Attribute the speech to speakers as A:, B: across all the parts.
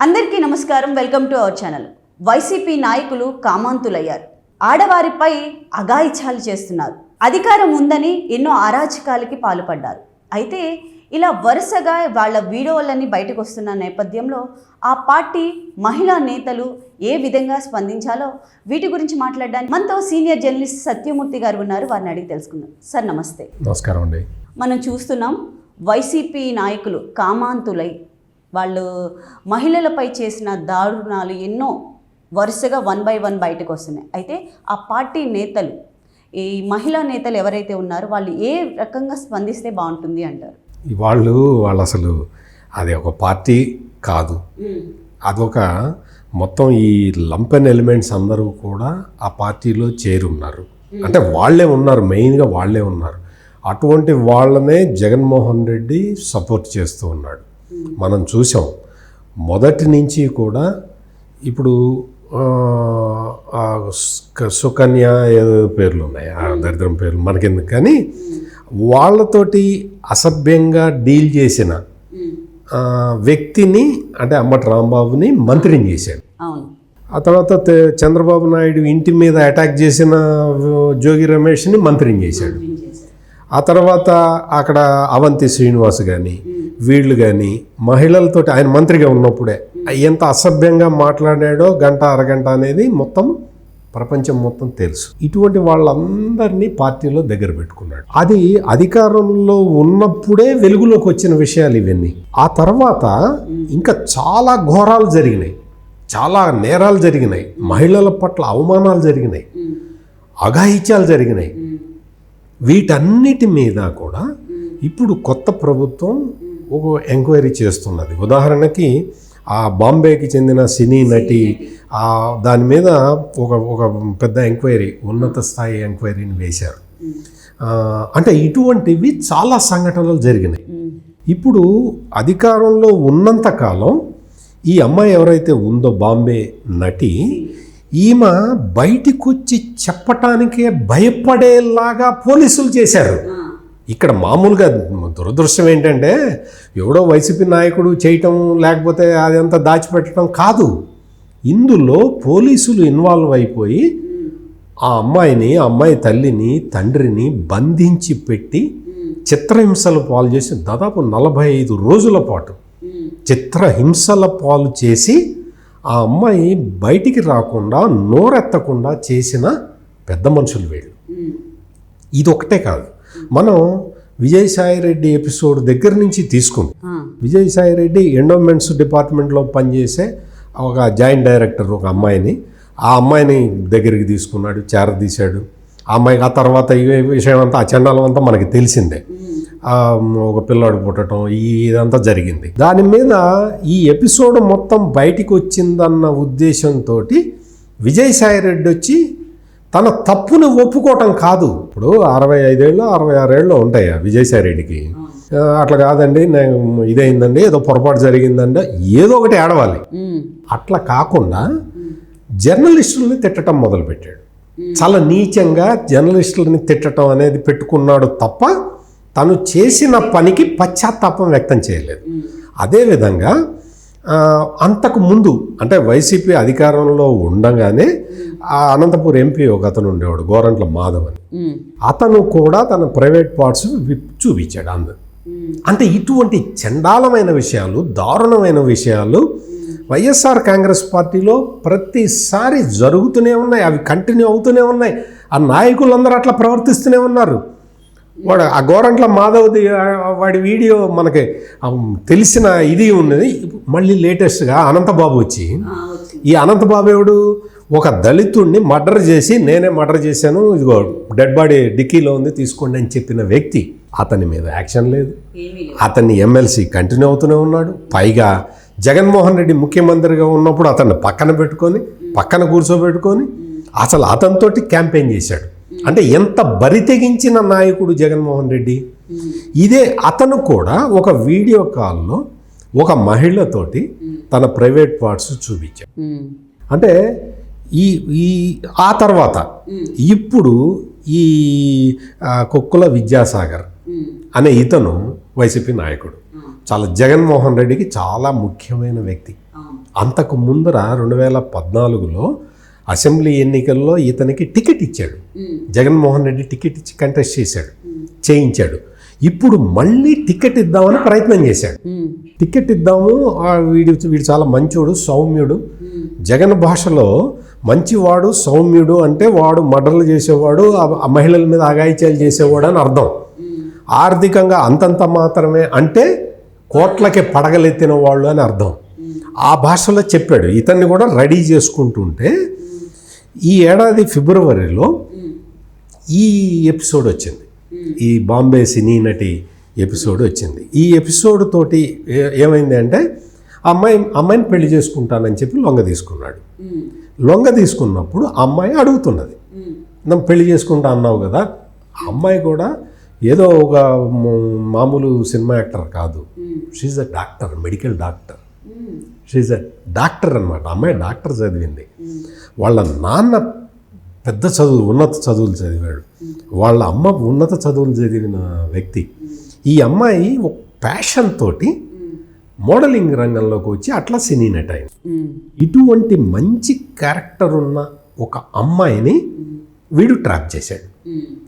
A: అందరికీ నమస్కారం welcome to our channel. YCP నాయకులు కామాంతులయ్యారు. ఆడవారిపై అఘాయిత్యాలు చేస్తున్నారు. అధికారం ఉందని ఎన్నో అరాచకాలకి పాల్పడ్డారు. అయితే ఇలా వరుసగా వాళ్ళ వీడియోలన్నీ బయటకు వస్తున్న నేపథ్యంలో ఆ పార్టీ మహిళా నేతలు ఏ విధంగా స్పందించాలో వీటి గురించి మాట్లాడడానికి మనతో సీనియర్ జర్నలిస్ట్ సత్యమూర్తి గారు ఉన్నారు. వారిని అడిగి తెలుసుకుందాం. సార్ నమస్తే.
B: నమస్కారం అండి.
A: మనం చూస్తున్నాం వైసీపీ నాయకులు కామాంతులై వాళ్ళు మహిళలపై చేసిన దారుణాలు ఎన్నో వరుసగా వన్ బై వన్ బయటకు వస్తున్నాయి. అయితే ఆ పార్టీ నేతలు ఈ మహిళా నేతలు ఎవరైతే ఉన్నారో వాళ్ళు ఏ రకంగా స్పందిస్తే బాగుంటుంది అంటారు?
B: వాళ్ళు వాళ్ళు అసలు అది ఒక పార్టీ కాదు. అదొక మొత్తం ఈ లంపెన్ ఎలిమెంట్స్ అందరూ కూడా ఆ పార్టీలో చేరున్నారు. అంటే వాళ్ళే ఉన్నారు మెయిన్గా వాళ్ళే ఉన్నారు. అటువంటి వాళ్ళనే జగన్మోహన్ రెడ్డి సపోర్ట్ చేస్తూ ఉన్నాడు. మనం చూసాం. మొదటి నుంచి కూడా ఇప్పుడు సుకన్య ఏదో పేర్లు ఉన్నాయి. ఆ దరిద్రం పేర్లు మనకెందుకు? కానీ వాళ్ళతోటి అసభ్యంగా డీల్ చేసిన వ్యక్తిని అంటే అమ్మటి రాంబాబుని మంత్రిని చేశాడు. ఆ తర్వాత చంద్రబాబు నాయుడు ఇంటి మీద అటాక్ చేసిన జోగి రమేష్ని మంత్రిని చేశాడు. ఆ తర్వాత అక్కడ అవంతి శ్రీనివాస్ కానీ వీళ్ళు కానీ మహిళలతోటి ఆయన మంత్రిగా ఉన్నప్పుడే ఎంత అసభ్యంగా మాట్లాడాడో గంట అరగంట అనేది మొత్తం ప్రపంచం మొత్తం తెలుసు. ఇటువంటి వాళ్ళందరినీ పార్టీలో దగ్గర పెట్టుకున్నాడు. అది అధికారంలో ఉన్నప్పుడే వెలుగులోకి వచ్చిన విషయాలు ఇవన్నీ. ఆ తర్వాత ఇంకా చాలా ఘోరాలు జరిగినాయి. చాలా నేరాలు జరిగినాయి. మహిళల పట్ల అవమానాలు జరిగినాయి. అఘాయిత్యాలు జరిగినాయి. వీటన్నిటి మీద కూడా ఇప్పుడు కొత్త ప్రభుత్వం ఒక ఎంక్వైరీ చేస్తున్నది. ఉదాహరణకి ఆ బాంబేకి చెందిన సినీ నటి ఆ దాని మీద ఒక ఒక పెద్ద ఎంక్వైరీ ఉన్నత స్థాయి ఎంక్వైరీని వేశారు. అంటే ఇటువంటివి చాలా సంఘటనలు జరిగినాయి. ఇప్పుడు అధికారంలో ఉన్నంత కాలం ఈ అమ్మాయి ఎవరైతే ఉందో బాంబే నటి ఈమె బయటికి వచ్చి చెప్పటానికే భయపడేలాగా పోలీసులు చేశారు. ఇక్కడ మామూలుగా దురదృష్టం ఏంటంటే ఎవడో వైసీపీ నాయకుడు చేయటం లేకపోతే అదంతా దాచిపెట్టడం కాదు. ఇందులో పోలీసులు ఇన్వాల్వ్ అయిపోయి ఆ అమ్మాయిని ఆ అమ్మాయి తల్లిని తండ్రిని బంధించి పెట్టి చిత్రహింసలు పాలు చేసి దాదాపు నలభై ఐదు రోజుల పాటు చిత్రహింసల పాలు చేసి ఆ అమ్మాయి బయటికి రాకుండా నోరెత్తకుండా చేసిన పెద్ద మనుషులు వీళ్ళు. ఇది ఒకటే కాదు. మనం విజయసాయి రెడ్డి ఎపిసోడ్ దగ్గర నుంచి తీసుకుంటాం. విజయసాయి రెడ్డి ఎండోమెంట్స్ డిపార్ట్మెంట్లో పనిచేసే ఒక జాయింట్ డైరెక్టర్ ఒక అమ్మాయిని. ఆ అమ్మాయిని దగ్గరికి తీసుకున్నాడు చేరదీశాడు. ఆ అమ్మాయికి ఆ తర్వాత ఈ విషయం అంతా ఆ చండాలం అంతా మనకి తెలిసిందే. ఒక పిల్లాడు పుట్టడం ఈ ఇదంతా జరిగింది. దాని మీద ఈ ఎపిసోడ్ మొత్తం బయటికి వచ్చిందన్న ఉద్దేశంతో విజయసాయి రెడ్డి వచ్చి తన తప్పును ఒప్పుకోవటం కాదు. ఇప్పుడు అరవై ఐదేళ్ళు అరవై ఆరేళ్ళు ఉంటాయి విజయసాయి రెడ్డికి. అట్లా కాదండి నేను ఇదైందండి ఏదో పొరపాటు జరిగిందండి ఏదో ఒకటి ఏడవాలి.
A: ఉమ్,
B: అట్లా కాకుండా జర్నలిస్టుల్ని తిట్టడం మొదలుపెట్టాడు. చాలా నీచంగా జర్నలిస్టులని తిట్టడం అనేది పెట్టుకున్నాడు తప్ప తను చేసిన పనికి పశ్చాత్తాపం వ్యక్తం చేయలేదు. అదేవిధంగా అంతకు ముందు అంటే వైసీపీ అధికారంలో ఉండగానే ఆ అనంతపూర్ ఎంపీ ఒక అతను ఉండేవాడు గోరంట్ల మాధవ్ అని అతను కూడా తన ప్రైవేట్ పార్ట్స్ చూపించాడు అందరు అంటే ఇటువంటి చండాలమైన విషయాలు దారుణమైన విషయాలు వైఎస్ఆర్ కాంగ్రెస్ పార్టీలో ప్రతిసారి జరుగుతూనే ఉన్నాయి అవి కంటిన్యూ అవుతూనే ఉన్నాయి. ఆ నాయకులందరూ అట్లా ప్రవర్తిస్తూనే ఉన్నారు. వాడు ఆ గోరంట్ల మాధవ్ది వాడి వీడియో మనకి తెలిసిన ఇది ఉన్నది. మళ్ళీ లేటెస్ట్గా అనంతబాబు వచ్చి. ఈ అనంతబాబు ఎవడు? ఒక దళితుడిని మర్డర్ చేసి నేనే మర్డర్ చేశాను ఇదిగో డెడ్ బాడీ డిక్కీలో ఉంది తీసుకోండి అని చెప్పిన వ్యక్తి అతని మీద యాక్షన్ లేదు. అతన్ని ఎమ్మెల్సీ కంటిన్యూ అవుతూనే ఉన్నాడు. పైగా జగన్మోహన్ రెడ్డి ముఖ్యమంత్రిగా ఉన్నప్పుడు అతన్ని పక్కన పెట్టుకొని పక్కన కూర్చోబెట్టుకొని అసలు అతనితోటి క్యాంపెయిన్ చేశాడు. అంటే ఎంత బరి తెగించిన నాయకుడు జగన్మోహన్ రెడ్డి? ఇదే అతను కూడా ఒక వీడియో కాల్లో ఒక మహిళతోటి తన ప్రైవేట్ పార్ట్స్ చూపించాడు. అంటే ఈ ఈ ఆ తర్వాత ఇప్పుడు ఈ కుక్కుల విద్యాసాగర్ అనే ఇతను వైసీపీ నాయకుడు. చాలా జగన్మోహన్ రెడ్డికి చాలా ముఖ్యమైన వ్యక్తి.
A: అవును
B: అంతకు ముందర రెండు వేల పద్నాలుగులో అసెంబ్లీ ఎన్నికల్లో ఇతనికి టికెట్ ఇచ్చాడు. జగన్మోహన్ రెడ్డి టికెట్ ఇచ్చి కంటెస్ట్ చేశాడు. చేయించాడు. ఇప్పుడు మళ్ళీ టికెట్ ఇద్దామని ప్రయత్నం చేశాడు. టికెట్ ఇద్దాము వీడు వీడు చాలా మంచోడు సౌమ్యుడు. జగన్ భాషలో మంచివాడు సౌమ్యుడు అంటే వాడు మర్డర్లు చేసేవాడు ఆ- ఆ మహిళల మీద అగాయిత్యాలు చేసేవాడు అని అర్థం. ఆర్థికంగా అంతంత మాత్రమే అంటే కోట్లకి పడగలెత్తిన వాళ్ళు అని అర్థం. ఆ భాషలో చెప్పాడు. ఇతన్ని కూడా రెడీ చేసుకుంటుంటే ఈ ఏడాది ఫిబ్రవరిలో ఈ ఎపిసోడ్ వచ్చింది. ఈ బాంబే సినీ నటి ఎపిసోడ్ వచ్చింది. ఈ ఎపిసోడ్ తోటి ఏమైంది అంటే అమ్మాయి అమ్మాయిని పెళ్ళి చేసుకుంటానని చెప్పి లొంగ తీసుకున్నాడు. లొంగ తీసుకున్నప్పుడు అమ్మాయి అడుగుతున్నది. నన్ను పెళ్ళి చేసుకుంటా అన్నావు కదా? అమ్మాయి కూడా ఏదో ఒక మామూలు సినిమా యాక్టర్ కాదు. She a doctor medical doctor she a doctor అనమాట అమ్మాయి డాక్టర్ చదివింది. వాళ్ళ నాన్న పెద్ద చదువు ఉన్నత చదువులు చదివాడు. వాళ్ళ అమ్మ ఉన్నత చదువులు చదివిన వ్యక్తి. ఈ అమ్మాయి ఒక ప్యాషన్ తోటి మోడలింగ్ రంగంలోకి వచ్చి అట్లా సినీ నట అయింది.
A: ఉమ్,
B: ఇటువంటి మంచి క్యారెక్టర్ ఉన్న ఒక అమ్మాయిని వీడు ట్రాప్ చేశాడు.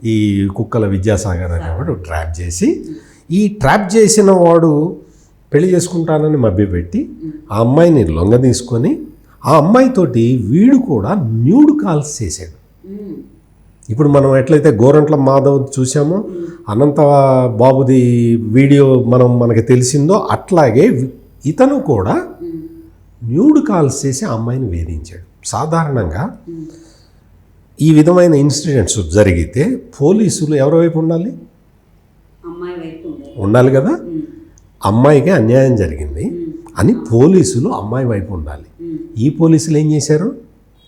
B: ఈ కుక్కల విద్యాసాగర్ అనేవాడు ట్రాప్ చేసి ఈ ట్రాప్ చేసిన వాడు పెళ్ళి చేసుకుంటానని మభ్యపెట్టి ఆ అమ్మాయిని లొంగ తీసుకొని ఆ అమ్మాయితోటి వీడు కూడా న్యూడ్ కాల్స్ చేశాడు. ఇప్పుడు మనం ఎట్లయితే గోరంట్ల మాధవ్ చూసామో అనంత బాబుది వీడియో మనం మనకి తెలిసిందో అట్లాగే ఇతను కూడా న్యూడ్ కాల్స్ చేసి ఆ అమ్మాయిని వేధించాడు. సాధారణంగా ఈ విధమైన ఇన్సిడెంట్స్ జరిగితే పోలీసులు ఎవరి వైపు ఉండాలి. ఉండాలి కదా? అమ్మాయికి అన్యాయం జరిగింది అని పోలీసులు అమ్మాయి వైపు ఉండాలి. ఈ పోలీసులు ఏం చేశారు?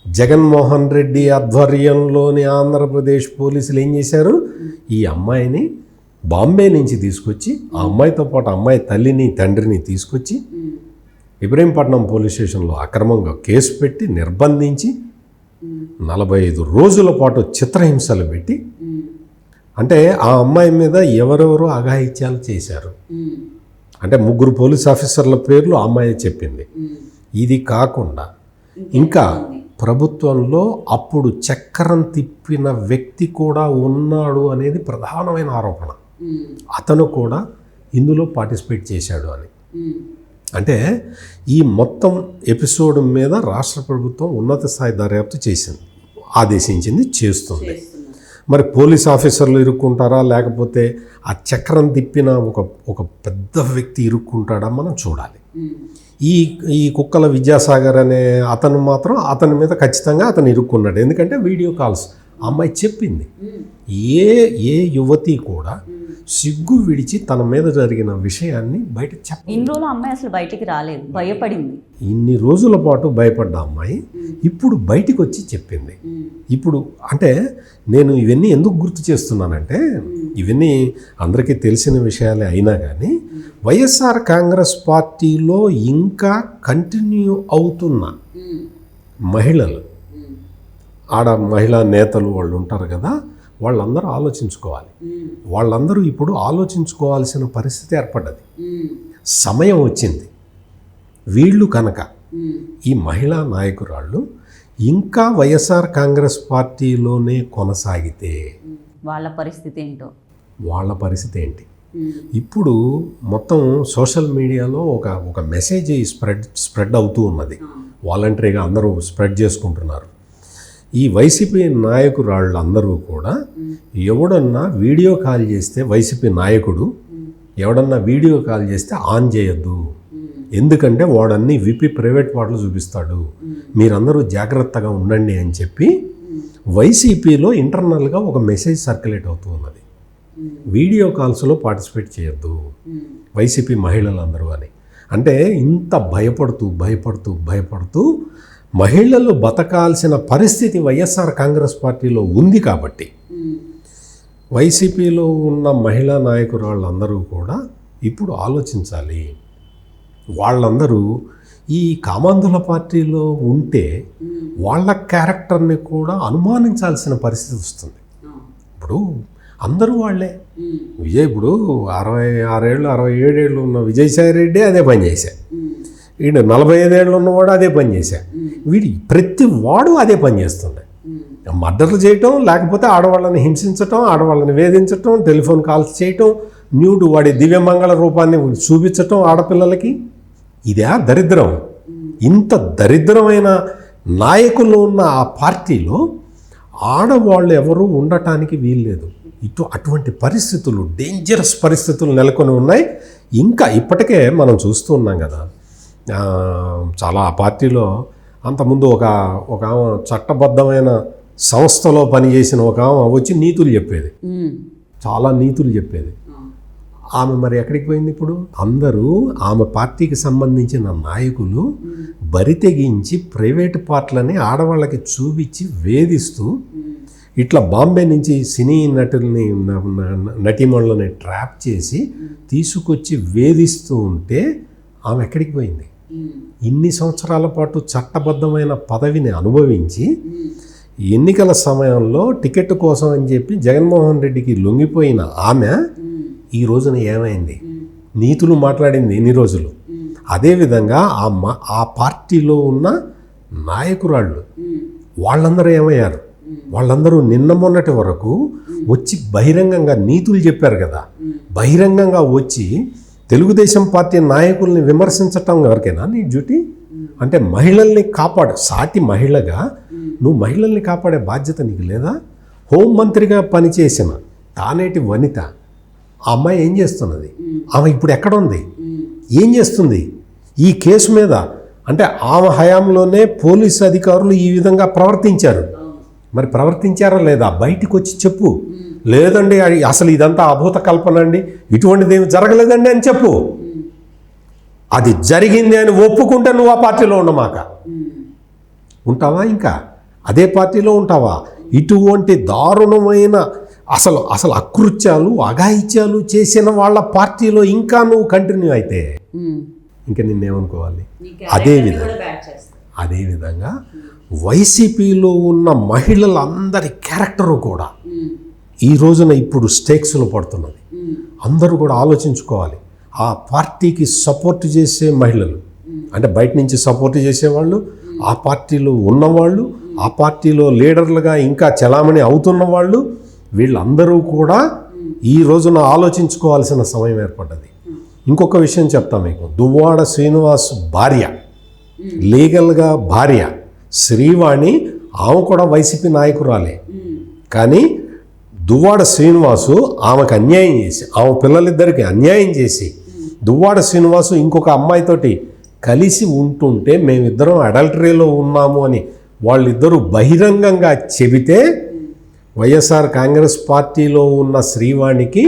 B: జగన్మోహన్ రెడ్డి ఆధ్వర్యంలోని ఆంధ్రప్రదేశ్ పోలీసులు ఏం చేశారు? ఈ అమ్మాయిని బాంబే నుంచి తీసుకొచ్చి ఆ అమ్మాయితో పాటు అమ్మాయి తల్లిని తండ్రిని తీసుకొచ్చి ఇబ్రహీంపట్నం పోలీస్ స్టేషన్లో అక్రమంగా కేసు పెట్టి నిర్బంధించి నలభై ఐదు రోజుల పాటు చిత్రహింసలు పెట్టి అంటే ఆ అమ్మాయి మీద ఎవరెవరు అఘాయిత్యాలు చేశారు? అంటే ముగ్గురు పోలీస్ ఆఫీసర్ల పేర్లు అమ్మాయి చెప్పింది. ఇది కాకుండా ఇంకా ప్రభుత్వంలో అప్పుడు చక్రం తిప్పిన వ్యక్తి కూడా ఉన్నాడు అనేది ప్రధానమైన ఆరోపణ. అతను కూడా ఇందులో పార్టిసిపేట్ చేశాడు అని. అంటే ఈ మొత్తం ఎపిసోడ్ మీద రాష్ట్ర ప్రభుత్వం ఉన్నత స్థాయి దర్యాప్తు చేసింది ఆదేశించింది చేస్తుంది. మరి పోలీస్ ఆఫీసర్లు ఇరుక్కుంటారా? లేకపోతే ఆ చక్రం తిప్పిన ఒక ఒక పెద్ద వ్యక్తి ఇరుక్కుంటాడా? మనం చూడాలి. ఈ ఈ కుక్కల విద్యాసాగర్ అనే అతను మాత్రం అతని మీద ఖచ్చితంగా అతను ఇరుక్కున్నాడు. ఎందుకంటే వీడియో కాల్స్. అమ్మాయి చెప్పింది. ఏ ఏ యువతి కూడా సిగ్గు విడిచి తన మీద జరిగిన విషయాన్ని బయట చెప్ప
A: ఇన్ని రోజులు అమ్మాయి అసలు బయటికి రాలేదు భయపడింది.
B: ఇన్ని రోజుల పాటు భయపడ్డ అమ్మాయి ఇప్పుడు బయటికి వచ్చి చెప్పింది ఇప్పుడు అంటే నేను ఇవన్నీ ఎందుకు గుర్తు చేస్తున్నానంటే ఇవన్నీ అందరికీ తెలిసిన విషయాలే అయినా కానీ వైఎస్ఆర్ కాంగ్రెస్ పార్టీలో ఇంకా కంటిన్యూ అవుతున్న మహిళలు. ఆడ మహిళా నేతలు వాళ్ళు ఉంటారు కదా వాళ్ళందరూ ఆలోచించుకోవాలి. వాళ్ళందరూ ఇప్పుడు ఆలోచించుకోవాల్సిన పరిస్థితి ఏర్పడ్డది. సమయం వచ్చింది. వీళ్ళు కనుక ఈ మహిళా నాయకురాళ్ళు ఇంకా వైఎస్ఆర్ కాంగ్రెస్ పార్టీలోనే కొనసాగితే
A: వాళ్ళ పరిస్థితి ఏంటో?
B: వాళ్ళ పరిస్థితి ఏంటి? ఇప్పుడు మొత్తం సోషల్ మీడియాలో ఒక ఒక మెసేజ్ స్ప్రెడ్ స్ప్రెడ్ అవుతూ ఉన్నది. వాలంటరీగా అందరూ స్ప్రెడ్ చేసుకుంటున్నారు. ఈ వైసీపీ నాయకురాళ్ళు అందరూ కూడా ఎవడన్నా వీడియో కాల్ చేస్తే వైసీపీ నాయకుడు ఎవడన్నా వీడియో కాల్ చేస్తే ఆన్ చేయొద్దు. ఎందుకంటే వాడన్నీ విపి ప్రైవేట్ వాటిలో చూపిస్తాడు. మీరందరూ జాగ్రత్తగా ఉండండి అని చెప్పి వైసీపీలో ఇంటర్నల్గా ఒక మెసేజ్ సర్క్యులేట్ అవుతూ ఉన్నది. వీడియో కాల్స్లో పార్టిసిపేట్ చేయొద్దు. వైసీపీ మహిళలందరూ అని. అంటే ఇంత భయపడుతూ భయపడుతూ భయపడుతూ మహిళలు బతకాల్సిన పరిస్థితి వైఎస్ఆర్ కాంగ్రెస్ పార్టీలో ఉంది కాబట్టి వైసీపీలో ఉన్న మహిళా నాయకురాళ్ళందరూ కూడా ఇప్పుడు ఆలోచించాలి. వాళ్ళందరూ ఈ కామాంధుల పార్టీలో ఉంటే వాళ్ళ క్యారెక్టర్ని కూడా అనుమానించాల్సిన పరిస్థితి వస్తుంది. ఇప్పుడు అందరూ వాళ్ళే. విజయ్ ఇప్పుడు అరవై ఆరేళ్ళు అరవై ఏడేళ్ళు ఉన్న విజయసాయి రెడ్డి అదే పని చేశారు వీడు నలభై ఐదేళ్ళు ఉన్నవాడు అదే పని చేశా. వీడు ప్రతి వాడు అదే పని చేస్తుండే. మర్డర్లు చేయటం లేకపోతే ఆడవాళ్ళని హింసించటం ఆడవాళ్ళని వేధించటం టెలిఫోన్ కాల్స్ చేయటం న్యూడ్ వాడి దివ్యమంగళ రూపాన్ని చూపించటం ఆడపిల్లలకి. ఇదే దరిద్రం. ఇంత దరిద్రమైన నాయకులు ఉన్న ఆ పార్టీలో ఆడవాళ్ళు ఎవరు ఉండటానికి వీల్లేదు. ఇటు అటువంటి పరిస్థితులు డేంజరస్ పరిస్థితులు నెలకొని ఉన్నాయి. ఇంకా ఇప్పటికే మనం చూస్తూ ఉన్నాం కదా చాలా ఆ పార్టీలో అంతకుముందు ఒక ఒక ఆమె చట్టబద్ధమైన సంస్థలో పనిచేసిన ఒక ఆమె వచ్చి నీతులు చెప్పేది. చాలా నీతులు చెప్పేది. ఆమె మరి ఎక్కడికి పోయింది ఇప్పుడు? అందరూ ఆమె పార్టీకి సంబంధించిన నాయకులు బరి తెగించి ప్రైవేటు పార్ట్లని ఆడవాళ్ళకి చూపించి వేధిస్తూ ఇట్లా బాంబే నుంచి సినీ నటుల్ని నటీమణులని ట్రాప్ చేసి తీసుకొచ్చి వేధిస్తూ ఉంటే ఆమె ఎక్కడికి పోయింది? ఇన్ని సంవత్సరాల పాటు చట్టబద్ధమైన పదవిని అనుభవించి ఎన్నికల సమయంలో టికెట్ కోసం అని చెప్పి జగన్మోహన్ రెడ్డికి లొంగిపోయిన ఆమె ఈ రోజున ఏమైంది? నీతులు మాట్లాడింది ఎన్ని రోజులు? అదేవిధంగా ఆ మా ఆ పార్టీలో ఉన్న నాయకురాళ్ళు వాళ్ళందరూ ఏమయ్యారు? వాళ్ళందరూ నిన్న మొన్నటి వరకు వచ్చి బహిరంగంగా నీతులు చెప్పారు కదా. బహిరంగంగా వచ్చి తెలుగుదేశం పార్టీ నాయకుల్ని విమర్శించటం ఎవరికైనా నీ డ్యూటీ? అంటే మహిళల్ని కాపాడు. సాటి మహిళగా నువ్వు మహిళల్ని కాపాడే బాధ్యత నీకు లేదా? హోంమంత్రిగా పనిచేసిన తానేటి వనిత ఆ అమ్మాయి ఏం చేస్తున్నది? ఆమె ఇప్పుడు ఎక్కడ ఉంది? ఏం చేస్తుంది? ఈ కేసు మీద అంటే ఆమె హయాంలోనే పోలీసు అధికారులు ఈ విధంగా ప్రవర్తించారు. మరి ప్రవర్తించారా లేదా? బయటికి వచ్చి చెప్పు. లేదండి అది అసలు ఇదంతా అభూత కల్పన అండి. ఇటువంటిది ఏమి జరగలేదండి అని చెప్పు. అది జరిగింది అని ఒప్పుకుంటే నువ్వు ఆ పార్టీలో ఉండమాక. ఉంటావా ఇంకా? అదే పార్టీలో ఉంటావా? ఇటువంటి దారుణమైన అసలు అసలు అకృత్యాలు అఘాయిత్యాలు చేసిన వాళ్ళ పార్టీలో ఇంకా నువ్వు కంటిన్యూ అయితే. ఇంకా నిన్నేమనుకోవాలి?
A: నీకు
B: అదే విధంగా.
A: చేస్తా.
B: అదేవిధంగా వైసీపీలో ఉన్న మహిళలందరి క్యారెక్టరు కూడా. ఈ రోజున ఇప్పుడు స్టేక్స్లో పడుతున్నది. అందరూ కూడా ఆలోచించుకోవాలి. ఆ పార్టీకి సపోర్ట్ చేసే మహిళలు అంటే బయట నుంచి సపోర్ట్ చేసేవాళ్ళు ఆ పార్టీలో ఉన్నవాళ్ళు ఆ పార్టీలో లీడర్లుగా ఇంకా చలామణి అవుతున్న వాళ్ళు వీళ్ళందరూ కూడా ఈ రోజున ఆలోచించుకోవాల్సిన సమయం ఏర్పడ్డది. ఇంకొక విషయం చెప్తా మీకు. దువ్వాడ శ్రీనివాస్ భార్య లీగల్గా భార్య శ్రీవాణి ఆమె కూడా వైసీపీ నాయకురాలే. కానీ దువ్వాడ శ్రీనివాసు ఆమెకు అన్యాయం చేసి ఆమె పిల్లలిద్దరికి అన్యాయం చేసి దువ్వాడ శ్రీనివాసు ఇంకొక అమ్మాయితోటి కలిసి ఉంటుంటే మేమిద్దరం అడల్టరీలో ఉన్నాము అని వాళ్ళిద్దరూ బహిరంగంగా చెబితే వైఎస్ఆర్ కాంగ్రెస్ పార్టీలో ఉన్న శ్రీవాణికి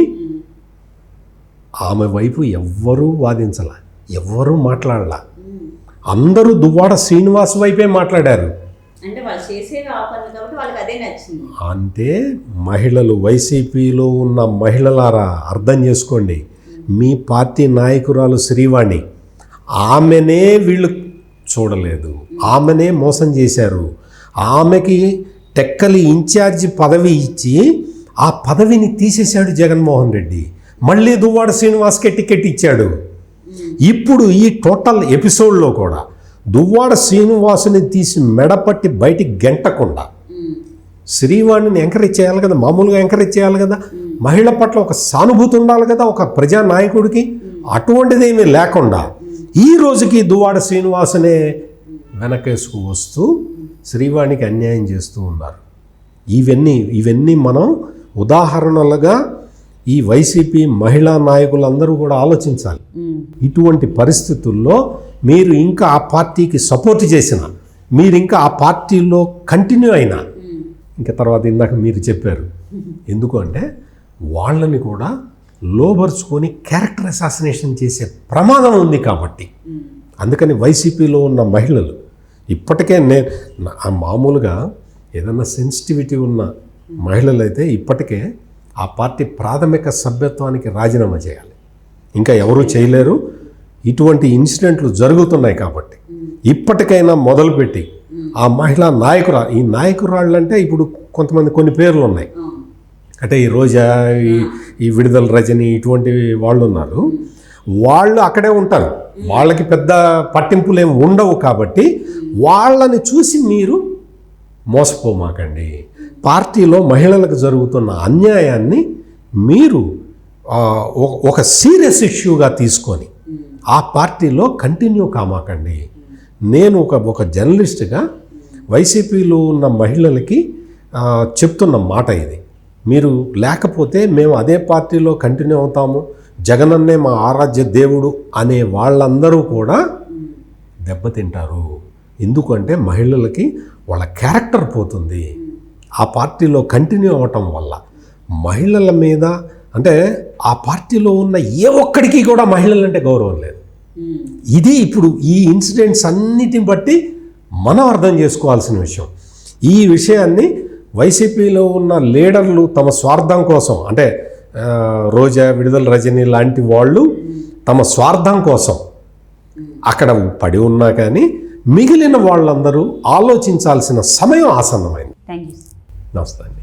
B: ఆమె వైపు ఎవ్వరూ వాదించాల ఎవ్వరూ మాట్లాడాల. అందరూ దువ్వాడ శ్రీనివాస్ వైపే మాట్లాడారు.
A: అంటే అదే నచ్చింది.
B: అంటే మహిళలు వైసీపీలో ఉన్న మహిళలారా అర్థం చేసుకోండి. మీ పార్టీ నాయకురాలు శ్రీవాణి ఆమెనే వీళ్ళు చూడలేదు. ఆమెనే మోసం చేశారు. ఆమెకి టెక్కలి ఇన్ఛార్జి పదవి ఇచ్చి ఆ పదవిని తీసేశాడు జగన్మోహన్ రెడ్డి. మళ్ళీ దువ్వాడ శ్రీనివాస్కే టికెట్ ఇచ్చాడు. ఇప్పుడు ఈ టోటల్ ఎపిసోడ్లో కూడా దువ్వాడ శ్రీనివాసుని తీసి మెడపట్టి బయటికి గెంటకుండా శ్రీవాణిని ఎంకరేజ్ చేయాలి కదా మామూలుగా ఎంకరేజ్ చేయాలి కదా. మహిళ పట్ల ఒక సానుభూతి ఉండాలి కదా ఒక ప్రజా నాయకుడికి. అటువంటిది ఏమీ లేకుండా ఈ రోజుకి దువాడ శ్రీనివాసనే వెనకేసుకు వస్తూ శ్రీవాణికి అన్యాయం చేస్తూ ఉన్నారు. ఇవన్నీ ఇవన్నీ మనం ఉదాహరణలుగా ఈ వైసీపీ మహిళా నాయకులందరూ కూడా ఆలోచించాలి. ఇటువంటి పరిస్థితుల్లో మీరు ఇంకా ఆ పార్టీకి సపోర్ట్ చేసిన మీరు ఇంకా ఆ పార్టీలో కంటిన్యూ అయినా ఇంకా తర్వాత ఇందాక మీరు చెప్పారు. ఎందుకు అంటే వాళ్ళని కూడా లోబరుచుకొని క్యారెక్టర్ అసాసినేషన్ చేసే ప్రమాదం ఉంది కాబట్టి. అందుకని వైసీపీలో ఉన్న మహిళలు ఇప్పటికే నేను మామూలుగా ఏదైనా సెన్సిటివిటీ ఉన్న మహిళలు అయితే ఇప్పటికే ఆ పార్టీ ప్రాథమిక సభ్యత్వానికి రాజీనామా చేయాలి. ఇంకా ఎవరూ చేయలేరు. ఇటువంటి ఇన్సిడెంట్లు జరుగుతున్నాయి కాబట్టి. ఇప్పటికైనా మొదలుపెట్టి ఆ మహిళా నాయకురా ఈ నాయకురాళ్ళు అంటే ఇప్పుడు కొంతమంది కొన్ని పేర్లు ఉన్నాయి. అంటే ఈ రోజా ఈ ఈ విడుదల రజని ఇటువంటి వాళ్ళు ఉన్నారు వాళ్ళు అక్కడే ఉంటారు. వాళ్ళకి పెద్ద పట్టింపులు ఏమి ఉండవు కాబట్టి వాళ్ళని చూసి మీరు మోసపోమాకండి. పార్టీలో మహిళలకు జరుగుతున్న అన్యాయాన్ని మీరు ఒక సీరియస్ ఇష్యూగా తీసుకొని ఆ పార్టీలో కంటిన్యూ కామాకండి. నేను ఒక ఒక జర్నలిస్ట్గా వైసీపీలో ఉన్న మహిళలకి చెప్తున్న మాట ఇది. మీరు లేకపోతే మేము అదే పార్టీలో కంటిన్యూ అవుతాము. జగనన్నే మా ఆరాధ్య దేవుడు అనే వాళ్ళందరూ కూడా దెబ్బతింటారు. ఎందుకంటే మహిళలకి వాళ్ళ క్యారెక్టర్ పోతుంది. ఆ పార్టీలో కంటిన్యూ అవ్వటం వల్ల మహిళల మీద అంటే ఆ పార్టీలో ఉన్న ఏ ఒక్కడికి కూడా మహిళలంటే గౌరవం లేదు. ఇది ఇప్పుడు ఈ ఇన్సిడెంట్స్ అన్నిటిని బట్టి మనం అర్థం చేసుకోవాల్సిన విషయం. ఈ విషయాన్ని వైసీపీలో ఉన్న లీడర్లు తమ స్వార్థం కోసం అంటే రోజా విడుదల రజని లాంటి వాళ్ళు తమ స్వార్థం కోసం అక్కడ పడి ఉన్నా కానీ మిగిలిన వాళ్ళందరూ ఆలోచించాల్సిన సమయం ఆసన్నమైంది. నమస్తే అండి.